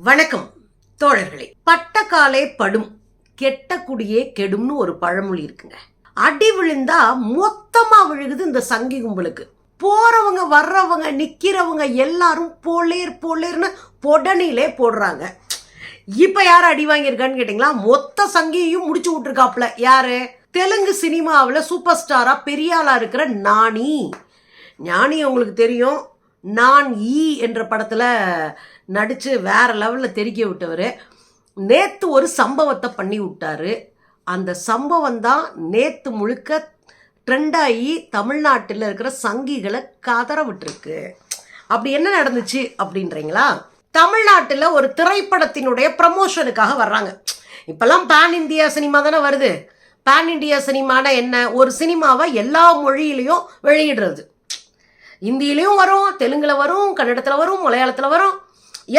வணக்கம் தோழர்களே. பட்டக்காலே படும் கெட்ட குடியே கெடும்னு ஒரு பழமொழி இருக்குங்க. அடி விழுந்தா மொத்தமா விழுகுது இந்த சங்கி கும்பலுக்கு. போறவங்க வர்றவங்க நிக்கிறவங்க எல்லாரும் போலேர் போலேர்னு பொடனிலே போடுறாங்க. இப்ப யார் அடி வாங்கியிருக்கான்னு கேட்டீங்களா? மொத்த சங்கியையும் முடிச்சு விட்டுருக்காப்ல யாரு? தெலுங்கு சினிமாவில் சூப்பர் ஸ்டாரா பெரியாளா இருக்கிற நாணி ஞானி உங்களுக்கு தெரியும். நான் ஈ என்ற படத்தில் நடித்து வேற லெவலில் தெறிக்க விட்டவர். நேற்று ஒரு சம்பவத்தை பண்ணி விட்டாரு. அந்த சம்பவம் தான் நேற்று முழுக்க ட்ரெண்டாகி தமிழ்நாட்டில் இருக்கிற சங்கிகளை கதற விட்டுருக்கு. அப்படி என்ன நடந்துச்சு அப்படின்றீங்களா? தமிழ்நாட்டில் ஒரு திரைப்படத்தினுடைய ப்ரமோஷனுக்காக வர்றாங்க. இப்போல்லாம் பேன் இந்தியா சினிமா தானே வருது. பேன் இந்தியா சினிமானா என்ன? ஒரு சினிமாவை எல்லா மொழியிலையும் வெளியிடுறது. இந்தியிலையும் வரும் தெலுங்கில் வரும் கன்னடத்தில் வரும் மலையாளத்தில் வரும்.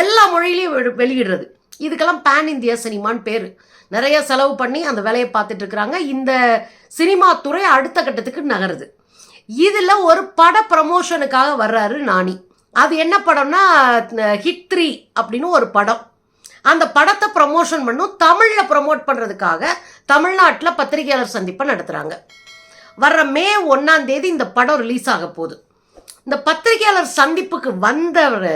எல்லா மொழியிலையும் வெளியிடுறது. இதுக்கெல்லாம் பேன் இந்தியா சினிமான்னு பேர். நிறைய செலவு பண்ணி அந்த வேலையை பார்த்துட்டு இருக்கிறாங்க. இந்த சினிமா துறை அடுத்த கட்டத்துக்கு நகருது. இதில் ஒரு பட ப்ரமோஷனுக்காக வர்றாரு நானி அது என்ன படம்னா ஹிட் த்ரீ அப்படின்னு ஒரு படம். அந்த படத்தை ப்ரமோஷன் பண்ணும் தமிழில் ப்ரமோட் பண்ணுறதுக்காக தமிழ்நாட்டில் பத்திரிகையாளர் சந்திப்பை நடத்துகிறாங்க வர்ற மே ஒன்றாம் தேதி இந்த படம் ரிலீஸ் ஆக போகுது. இந்த பத்திரிகையாளர் சந்திப்புக்கு வந்தவர்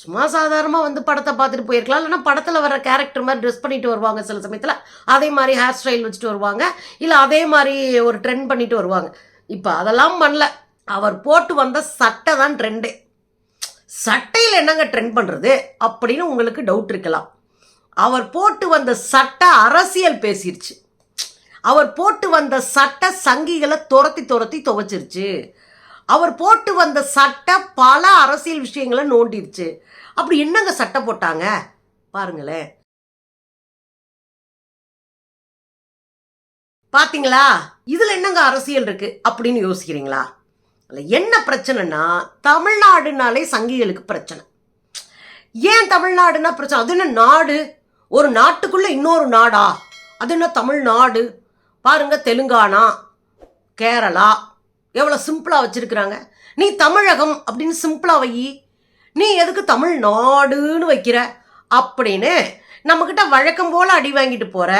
சும்மா சாதாரணமாக வந்து படத்தை பார்த்துட்டு போயிருக்கலாம். இல்லைன்னா படத்தில் வர கேரக்டர் மாதிரி ட்ரெஸ் பண்ணிட்டு வருவாங்க சில சமயத்தில். அதே மாதிரி ஹேர் ஸ்டைல் வச்சுட்டு வருவாங்க. இல்லை அதே மாதிரி ஒரு ட்ரெண்ட் பண்ணிட்டு வருவாங்க. இப்போ அதெல்லாம் பண்ணல. அவர் போட்டு வந்த சட்டை தான் ட்ரெண்டே சட்டையில் என்னங்க ட்ரெண்ட் பண்ணுறது அப்படின்னு உங்களுக்கு டவுட் இருக்கலாம். அவர் போட்டு வந்த சட்டை அரசியல் பேசிருச்சு. அவர் போட்டு வந்த சட்டை சங்கிகளை துரத்தி துரத்தி துவைச்சிருச்சு. அவர் போட்டு வந்த சட்டை பல அரசியல் விஷயங்களை நோண்டிடுச்சு. அப்படி என்னங்க சட்டை போட்டாங்க? பாருங்களேன். பாத்தீங்களா? இதுல என்னங்க அரசியல் இருக்கு? அப்படின்னு யோசிக்கிறீங்களா? இல்லை என்ன பிரச்சனைனா தமிழ்நாடுனாலே சங்கிகளுக்கு பிரச்சனை. ஏன் தமிழ்நாடுனா பிரச்சனை? அது என்ன நாடு? ஒரு நாட்டுக்குள்ள இன்னொரு நாடா? அது என்ன தமிழ்நாடு? பாருங்க தெலுங்கானா கேரளா எவ்வளோ சிம்பிளாக வச்சுருக்குறாங்க? நீ தமிழகம் அப்படின்னு சிம்பிளாக வை. நீ எதுக்கு தமிழ்நாடுன்னு வைக்கிற? அப்படின்னு நம்மக்கிட்ட வழக்கம் போல் அடி வாங்கிட்டு போகிற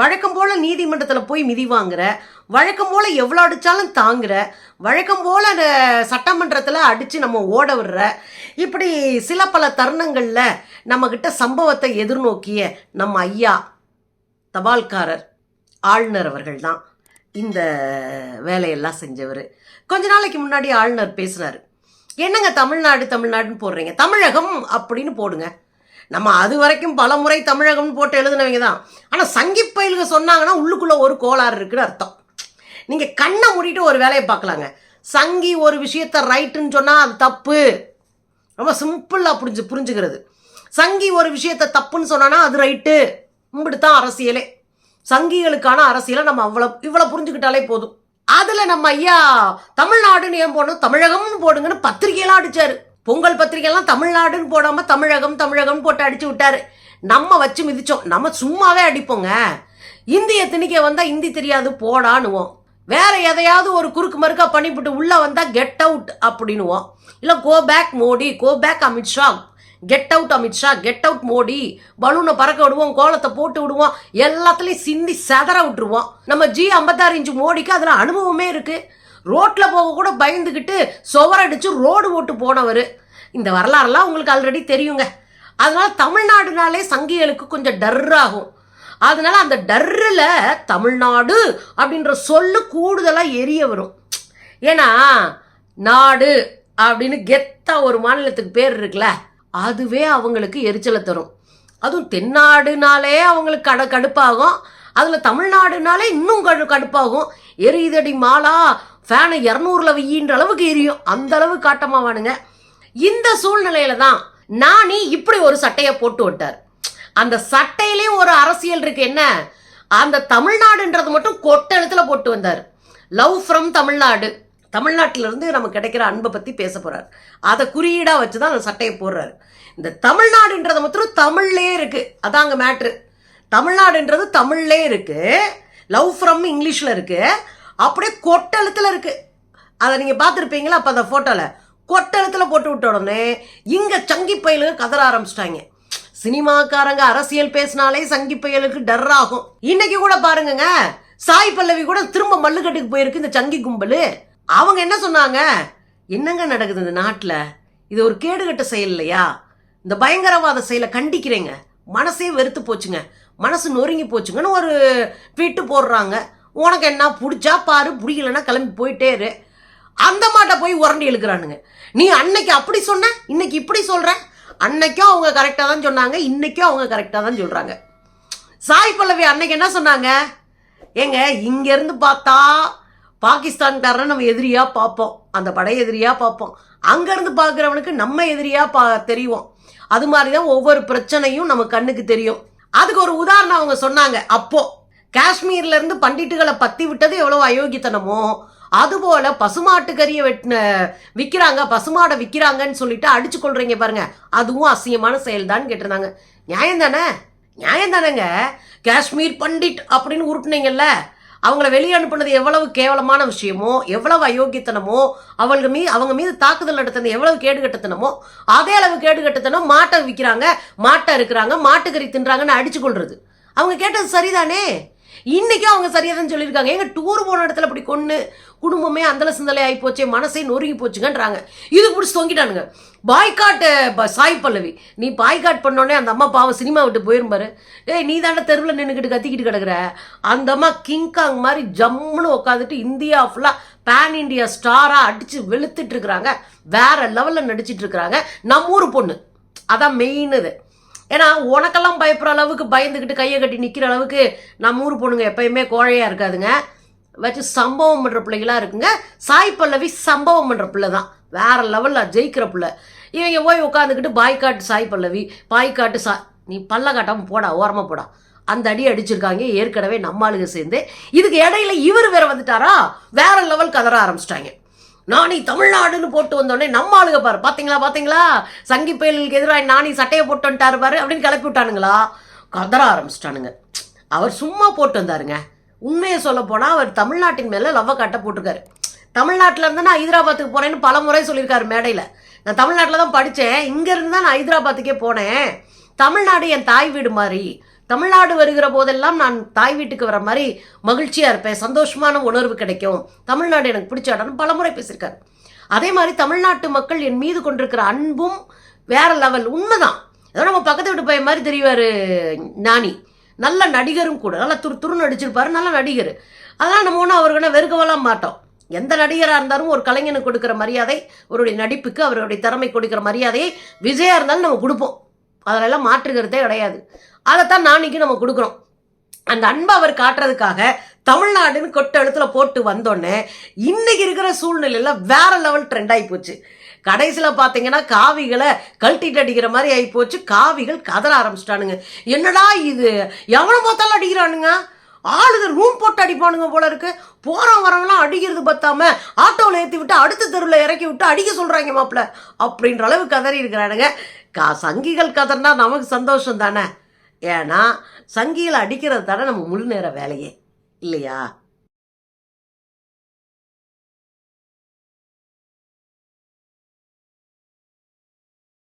வழக்கம் போல் நீதிமன்றத்தில் போய் மிதி வாங்குற. வழக்கம் போல் எவ்வளோ அடித்தாலும் தாங்குற. வழக்கம் போல் சட்டமன்றத்தில் அடித்து நம்ம ஓட விடுற. இப்படி சில பல தருணங்களில் நம்மக்கிட்ட சம்பவத்தை எதிர்நோக்கிய நம்ம ஐயா தபால்காரர் ஆளுநர் அவர்கள் தான் இந்த வேலையெல்லாம் செஞ்சவர். கொஞ்ச நாளைக்கு முன்னாடி ஆளுநர் பேசினார் என்னங்க தமிழ்நாடு தமிழ்நாடுன்னு போடுறீங்க? தமிழகம் அப்படின்னு போடுங்க. நம்ம அது வரைக்கும் பல முறை தமிழகம்னு போட்டு எழுதுனவங்க தான். ஆனால் சங்கி பயிலுக சொன்னாங்கன்னா உள்ளுக்குள்ளே ஒரு கோளாறு இருக்குன்னு அர்த்தம். நீங்கள் கண்ணை மூடிட்டு ஒரு வேலையை பார்க்கலாங்க. சங்கி ஒரு விஷயத்த ரைட்டுன்னு சொன்னால் அது தப்பு. ரொம்ப சிம்பிளாக புரிஞ்சு புரிஞ்சுக்கிறது. சங்கி ஒரு விஷயத்த தப்புன்னு சொன்னான்னா அது ரைட்டு. இப்படித்தான் அரசியலே. சங்கிகளுக்கான அரசியலை நம்ம அவ்வளோ இவ்வளோ புரிஞ்சுக்கிட்டாலே போதும். அதில் நம்ம ஐயா தமிழ்நாடுன்னு ஏன் போடணும்? தமிழகம்னு போடுங்கன்னு பத்திரிகையெல்லாம் அடிச்சாரு. பொங்கல் பத்திரிகையெல்லாம் தமிழ்நாடுன்னு போடாமல் தமிழகம் தமிழகம்னு போட்டு அடிச்சு விட்டாரு. நம்ம வச்சு மிதிச்சோம். நம்ம சும்மாவே அடிப்போங்க. இந்திய திணிக்க வந்தால் இந்தி தெரியாது போடான்னுவோம். வேற எதையாவது ஒரு குறுக்கு மறுக்கா பண்ணிவிட்டு உள்ள வந்தா கெட் அவுட் அப்படின்னுவோம். இல்லை go back Modi go back Amit Shah. Get out Amit Shah get out Modi பலூனை பறக்க விடுவோம் கோலத்தை போட்டு விடுவோம். எல்லாத்துலேயும் சிந்தி செதற விட்டுருவோம். நம்ம ஜி ஐம்பத்தாறு இன்ச்சு மோடிக்கு அதில் அனுபவமே இருக்குது ரோட்டில் போக கூட பயந்துக்கிட்டு சுவரடிச்சு ரோடு ஓட்டு போனவர். இந்த வரலாறுலாம் உங்களுக்கு ஆல்ரெடி தெரியுங்க. அதனால் தமிழ்நாடுனாலே சங்கிகளுக்கு கொஞ்சம் டர் ஆகும் அதனால அந்த டர்ரில் தமிழ்நாடு அப்படின்ற சொல்லு கூடுதலாக எரிய வரும். ஏன்னா நாடு அப்படின்னு கெத்தா ஒரு மாநிலத்துக்கு பேர் இருக்குல்ல. அதுவே அவங்களுக்கு எரிச்சலை தரும். அதுவும் தென்னாடுனாலே அவங்களுக்கு கட கடுப்பாகும். அதில் தமிழ்நாடுனாலே இன்னும் கடு கடுப்பாகும். எரியுதடி மாலா ஃபேனை இரநூறுல வெய்யின்ற அளவுக்கு எரியும். அந்த அளவு காட்டமாவானுங்க. இந்த சூழ்நிலையில தான் நானி இப்படி ஒரு சட்டையை போட்டு விட்டார். அந்த சட்டையிலேயும் ஒரு அரசியல் இருக்கு என்ன? அந்த தமிழ்நாடுன்றது மட்டும் கொட்டெழுத்துல போட்டு வந்தார். Love from Tamil Nadu. தமிழ்நாட்டிலிருந்து நம்ம நமக்கு கிடைக்கிற அன்பை பற்றி பேச போகிறார் அதை குறியீடாக வச்சு தான் அந்த சட்டையை போடுறாரு. இந்த தமிழ்நாடுன்றது மாத்திரம் தமிழ்லே இருக்குது அதாங்க மேட்ரு தமிழ்நாடுன்றது தமிழ்லே இருக்குது லவ் ஃப்ரம் இங்கிலீஷில் இருக்குது அப்படியே கொட்டழுத்தில் இருக்குது அதை நீங்கள் பார்த்துருப்பீங்களா? அப்போ அந்த ஃபோட்டோவில் கொட்டெழுத்துல போட்டு விட்ட உடனே இங்கே சங்கி பயிலுக கதற ஆரம்பிச்சிட்டாங்க. சினிமாக்காரங்க அரசியல் பேசினாலே சங்கி பயலுக்கு டர் ஆகும். இன்னைக்கு கூட பாருங்கங்க சாய் பல்லவி கூட திரும்ப மல்லுக்கட்டுக்கு போயிருக்கு இந்த சங்கி கும்பல். அவங்க என்ன சொன்னாங்க? என்னங்க நடக்குது இந்த நாட்டில்? இது ஒரு கேடுகட்ட செயல் இல்லையா? இந்த பயங்கரவாத செயலை கண்டிக்கிறேங்க. மனசே வெறுத்து போச்சுங்க. மனசு நொறுங்கி போச்சுங்கன்னு ஒரு ட்வீட்டு போடுறாங்க. உனக்கு என்ன பிடிச்சா பாரு பிடிக்கலன்னா கிளம்பி போயிட்டே இரு. அந்த மாட்டை போய் உரண்டி இழுக்கிறானுங்க. நீ அன்னைக்கு அப்படி சொன்ன இன்னைக்கு இப்படி சொல்கிற அன்னைக்கும் அவங்க கரெக்டாக தான் சொன்னாங்க இன்னைக்கும் அவங்க கரெக்டாக தான் சொல்கிறாங்க சாய் பல்லவி அன்னைக்கு என்ன சொன்னாங்க? ஏங்க இங்கேருந்து பார்த்தா பாகிஸ்தான்காரனை நம்ம எதிரியாக பார்ப்போம். அந்த படை எதிரியாக பார்ப்போம். அங்கேருந்து பார்க்குறவனுக்கு நம்ம எதிரியாக பா தெரியும் அது மாதிரி தான் ஒவ்வொரு பிரச்சனையும் நம்ம கண்ணுக்கு தெரியும். அதுக்கு ஒரு உதாரணம் அவங்க சொன்னாங்க. அப்போ காஷ்மீர்ல இருந்து பண்டிட்டுகளை பத்தி விட்டது எவ்வளவு அயோக்கியத்தனமோ அதுபோல பசுமாட்டு கறியை வெட்டின விற்கிறாங்க பசுமாடை விற்கிறாங்கன்னு சொல்லிட்டு அடிச்சு கொள்றீங்க பாருங்க. அதுவும் அசிங்கமான செயல்தான் கேட்டிருந்தாங்க. நியாயம் தானே? நியாயம் தானேங்க? காஷ்மீர் பண்டிட் அப்படின்னு உருட்டுனீங்கல்ல? அவங்கள வெளியே அனுப்புனது எவ்வளவு கேவலமான விஷயமோ எவ்வளவு அயோக்கியத்தனமோ அவங்க மீ அவங்க மீது தாக்குதல் நடத்தினது எவ்வளவு கேடுகட்டத்தனமோ அதே அளவு கேடுகட்டத்தனம் மாட்டை விற்கிறாங்க மாட்டை இருக்கிறாங்க மாட்டுக்கறி தின்றாங்கன்னு அடிச்சு கொள்றது. அவங்க கேட்டது சரிதானே? இன்னைக்கும் அவங்க சரியாக தான் சொல்லியிருக்காங்க. எங்கள் டூர் போன இடத்துல அப்படி கொண்டு குடும்பமே அந்தல சிந்தலை ஆகி போச்சே மனசே நொறுங்கி போச்சுங்கன்றாங்க. இது பிடிச்சி தொங்கிட்டானுங்க பாய்காட் சாய் பல்லவி நீ பாய்காட் பண்ணோடனே அந்த அம்மா பாவம் சினிமா விட்டு போயிருப்பாரு ஏய் நீ தாண்ட தெருவில் நின்றுக்கிட்டு கத்திக்கிட்டு கிடக்குற. அந்த அம்மா கிங்காங் மாதிரி ஜம்முன்னு உட்காந்துட்டு இந்தியா ஃபுல்லாக பேன் இண்டியா ஸ்டாராக அடித்து வெளுத்துட்டு இருக்கிறாங்க. வேற லெவலில் நடிச்சிட்டு இருக்கிறாங்க. நம்ம ஊர் பொண்ணு. அதான் மெயின் இது. ஏன்னா உனக்கெல்லாம் பயப்படுற அளவுக்கு பயந்துக்கிட்டு கையை கட்டி நிற்கிற அளவுக்கு நம்ம ஊர் பொண்ணுங்க எப்பயுமே கோழையாக இருக்காதுங்க. வச்சு சம்பவம் பண்ணுற பிள்ளைகளாக இருக்குங்க. சாய் பல்லவி சம்பவம் பண்ணுற பிள்ளை தான். வேற லெவலில் ஜெயிக்கிற பிள்ளை. இவங்க போய் உட்காந்துக்கிட்டு பாய்காட்டு சாய் பல்லவி பாய்காட்டு சா நீ பல்ல காட்டாமல் போடா ஓரமாக போடா. அந்த அடி அடிச்சிருக்காங்க. ஏற்கனவே நம்ம ஆளுங்க சேர்ந்து. இதுக்கு இடையில இவர் வேற வந்துட்டாரா? வேற லெவல் கதற ஆரம்பிச்சிட்டாங்க. நானி தமிழ்நாடுன்னு போட்டு வந்தோடனே நம்ம ஆளுங்க பாரு. பார்த்தீங்களா பார்த்தீங்களா சங்கி பயலுக்கு எதிராக நானி சட்டையை போட்டு வந்துட்டாரு பாரு அப்படின்னு கிளப்பி விட்டானுங்களா? கதற ஆரம்பிச்சிட்டானுங்க. அவர் சும்மா போட்டு வந்தாருங்க. உண்மையை சொல்ல போனால் அவர் தமிழ்நாட்டின் மேலே லவ்வை காட்ட போட்டிருக்காரு. தமிழ்நாட்டில் இருந்து நான் ஹைதராபாத்துக்கு போனேன்னு பல முறை சொல்லியிருக்காரு மேடையில். நான் தமிழ்நாட்டில் தான் படித்தேன் இங்கேருந்து தான் நான் ஹைதராபாத்துக்கே போனேன். தமிழ்நாடு என் தாய் வீடு மாதிரி. தமிழ்நாடு வருகிற போதெல்லாம் நான் தாய் வீட்டுக்கு வர மாதிரி மகிழ்ச்சியாக இருப்பேன் சந்தோஷமான உணர்வு கிடைக்கும். தமிழ்நாடு எனக்கு பிடிச்ச இடம்னு பலமுறை பேசியிருக்காரு. அதே மாதிரி தமிழ்நாட்டு மக்கள் என் மீது கொண்டிருக்கிற அன்பும் வேற லெவல் உண்மைதான். ஏதோ நம்ம பக்கத்து வீட்டு பையன் மாதிரி தெரிவார் ஞானி. நல்ல நடிகரும் கூட நல்லா துரு துரு நடிச்சிருப்பாரு நல்ல நடிகர். அதெல்லாம் நம்ம ஒன்றும் அவருக்கு வெறுக்கவெல்லாம் மாட்டோம். எந்த நடிகராக இருந்தாலும் ஒரு கலைஞனுக்கு கொடுக்குற மரியாதை அவருடைய நடிப்புக்கு அவருடைய திறமை கொடுக்குற மரியாதையை விஜயாக இருந்தாலும் நம்ம கொடுப்போம். அதிலெல்லாம் மாற்றுகிறதே கிடையாது. அதைத்தான் நாளைக்கு நம்ம கொடுக்குறோம் அந்த அன்பை அவர் காட்டுறதுக்காக தமிழ்நாடுன்னு கொட்ட எழுத்துல போட்டு வந்தோடனே இன்னைக்கு இருக்கிற சூழ்நிலையில வேற லெவல் ட்ரெண்ட் ஆகி போச்சு. கடைசியில் பார்த்தீங்கன்னா காவிகளை கழட்டிட்டு அடிக்கிற மாதிரி ஆகி போச்சு. காவிகள் கதற ஆரம்பிச்சிட்டானுங்க. என்னடா இது? எவனை பார்த்தாலும் அடிக்கிறானுங்க? ஆளுங்க ரூம் போட்டு அடிப்பானுங்க போல இருக்கு. போறவன் வரவெல்லாம் அடிக்கிறது பத்தாம ஆட்டோவில் ஏற்றி விட்டு அடுத்த தெருவில் இறக்கி விட்டு அடிக்க சொல்றாங்க மாப்பிள்ள அப்படின்ற அளவு கதறி இருக்கிறானுங்க. கா சங்கிகள் கதறினா நமக்கு சந்தோஷம் தானே? ஏன்னா சங்கிகளை அடிக்கிறது தானே நம்ம முழு நேர வேலையே. இல்லையா?